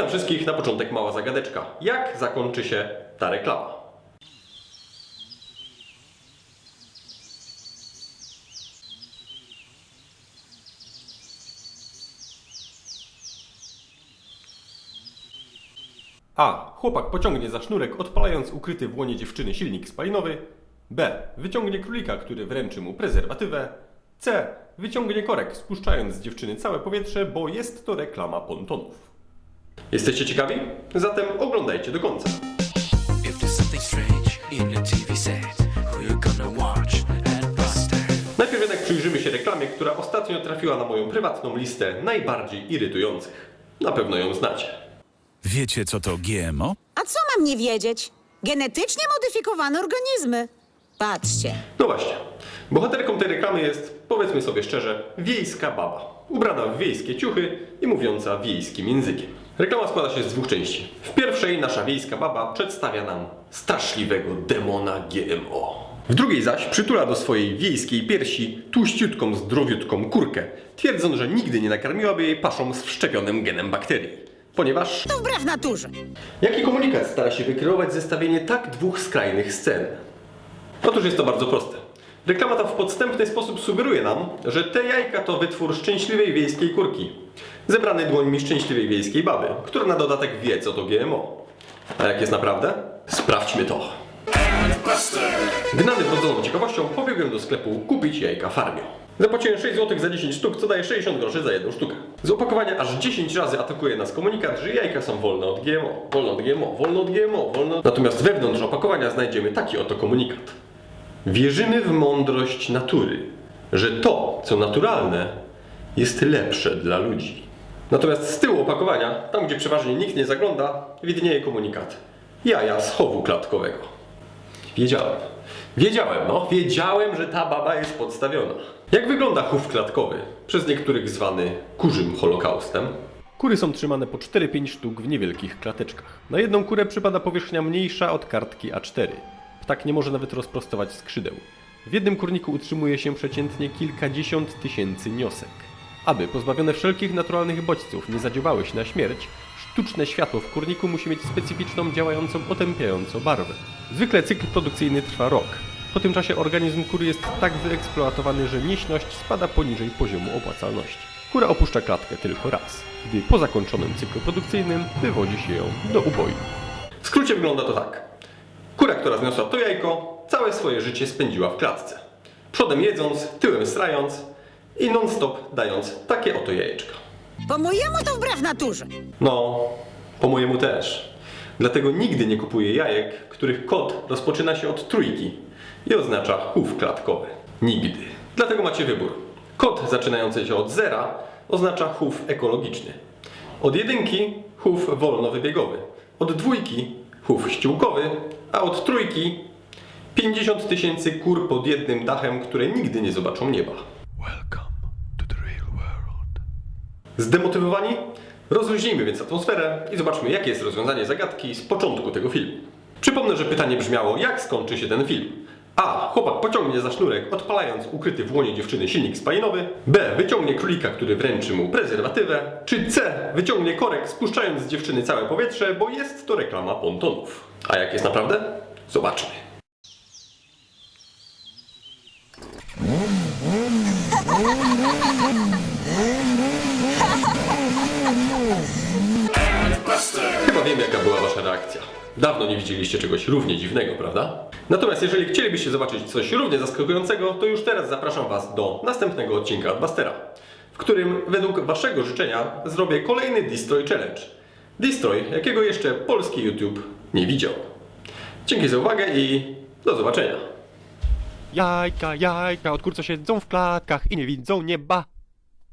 Witam wszystkich, na początek mała zagadeczka. Jak zakończy się ta reklama? A. Chłopak pociągnie za sznurek, odpalając ukryty w łonie dziewczyny silnik spalinowy. B. Wyciągnie królika, który wręczy mu prezerwatywę. C. Wyciągnie korek, spuszczając z dziewczyny całe powietrze, bo jest to reklama pontonów. Jesteście ciekawi? Zatem oglądajcie do końca. Najpierw jednak przyjrzymy się reklamie, która ostatnio trafiła na moją prywatną listę najbardziej irytujących. Na pewno ją znacie. Wiecie, co to GMO? A co mam nie wiedzieć? Genetycznie modyfikowane organizmy. Patrzcie. No właśnie. Bohaterką tej reklamy jest, powiedzmy sobie szczerze, wiejska baba. Ubrana w wiejskie ciuchy i mówiąca wiejskim językiem. Reklama składa się z dwóch części. W pierwszej nasza wiejska baba przedstawia nam straszliwego demona GMO. W drugiej zaś przytula do swojej wiejskiej piersi tłuściutką, zdrowiutką kurkę, twierdząc, że nigdy nie nakarmiłaby jej paszą z wszczepionym genem bakterii. Ponieważ To wbrew naturze. Jaki komunikat stara się wykreować zestawienie tak dwóch skrajnych scen? Otóż jest to bardzo proste. Reklama ta w podstępny sposób sugeruje nam, że te jajka to wytwór szczęśliwej wiejskiej kurki, zebrany dłońmi szczęśliwej wiejskiej baby, która na dodatek wie, co to GMO. A jak jest naprawdę? Sprawdźmy to. Gnany wrodzoną ciekawością pobiegłem do sklepu kupić jajka Farmio. Zapłaciłem 6 zł za 10 sztuk, co daje 60 groszy za jedną sztukę. Z opakowania aż 10 razy atakuje nas komunikat, że jajka są wolne od GMO, wolne od GMO, wolne od GMO, wolne od... Natomiast wewnątrz opakowania znajdziemy taki oto komunikat. Wierzymy w mądrość natury, że to, co naturalne, jest lepsze dla ludzi. Natomiast z tyłu opakowania, tam gdzie przeważnie nikt nie zagląda, widnieje komunikat. Jaja z chowu klatkowego. Wiedziałem. Wiedziałem, no. Wiedziałem, że ta baba jest podstawiona. Jak wygląda chów klatkowy? Przez niektórych zwany kurzym holokaustem. Kury są trzymane po 4-5 sztuk w niewielkich klateczkach. Na jedną kurę przypada powierzchnia mniejsza od kartki A4. Ptak nie może nawet rozprostować skrzydeł. W jednym kurniku utrzymuje się przeciętnie kilkadziesiąt tysięcy niosek. Aby pozbawione wszelkich naturalnych bodźców nie zadziobały się na śmierć, sztuczne światło w kurniku musi mieć specyficzną, działającą otępiająco barwę. Zwykle cykl produkcyjny trwa rok. Po tym czasie organizm kury jest tak wyeksploatowany, że mięśność spada poniżej poziomu opłacalności. Kura opuszcza klatkę tylko raz, gdy po zakończonym cyklu produkcyjnym wywozi się ją do uboju. W skrócie wygląda to tak. Kura, która zniosła to jajko, całe swoje życie spędziła w klatce. Przodem jedząc, tyłem strając i non-stop dając takie oto jajeczka. Po mojemu to wbrew naturze. No, po mojemu też. Dlatego nigdy nie kupuję jajek, których kod rozpoczyna się od trójki i oznacza chów klatkowy. Nigdy. Dlatego macie wybór. Kod zaczynający się od zera oznacza chów ekologiczny. Od jedynki chów wolnowybiegowy. Od dwójki chów ściółkowy, a od trójki 50 tysięcy kur pod jednym dachem, które nigdy nie zobaczą nieba. Welcome to the real world. Zdemotywowani? Rozluźnijmy więc atmosferę i zobaczmy, jakie jest rozwiązanie zagadki z początku tego filmu. Przypomnę, że pytanie brzmiało, jak skończy się ten film. A. Chłopak pociągnie za sznurek, odpalając ukryty w łonie dziewczyny silnik spalinowy. B. Wyciągnie królika, który wręczy mu prezerwatywę. Czy C. Wyciągnie korek, spuszczając z dziewczyny całe powietrze, bo jest to reklama pontonów. A jak jest naprawdę? Zobaczmy. Chyba wiem, jaka była wasza reakcja. Dawno nie widzieliście czegoś równie dziwnego, prawda? Natomiast jeżeli chcielibyście zobaczyć coś równie zaskakującego, to już teraz zapraszam was do następnego odcinka Adbustera, w którym według waszego życzenia zrobię kolejny Destroy Challenge. Destroy, jakiego jeszcze polski YouTube nie widział. Dzięki za uwagę i do zobaczenia. Jajka, jajka, od kurco siedzą w klatkach i nie widzą nieba.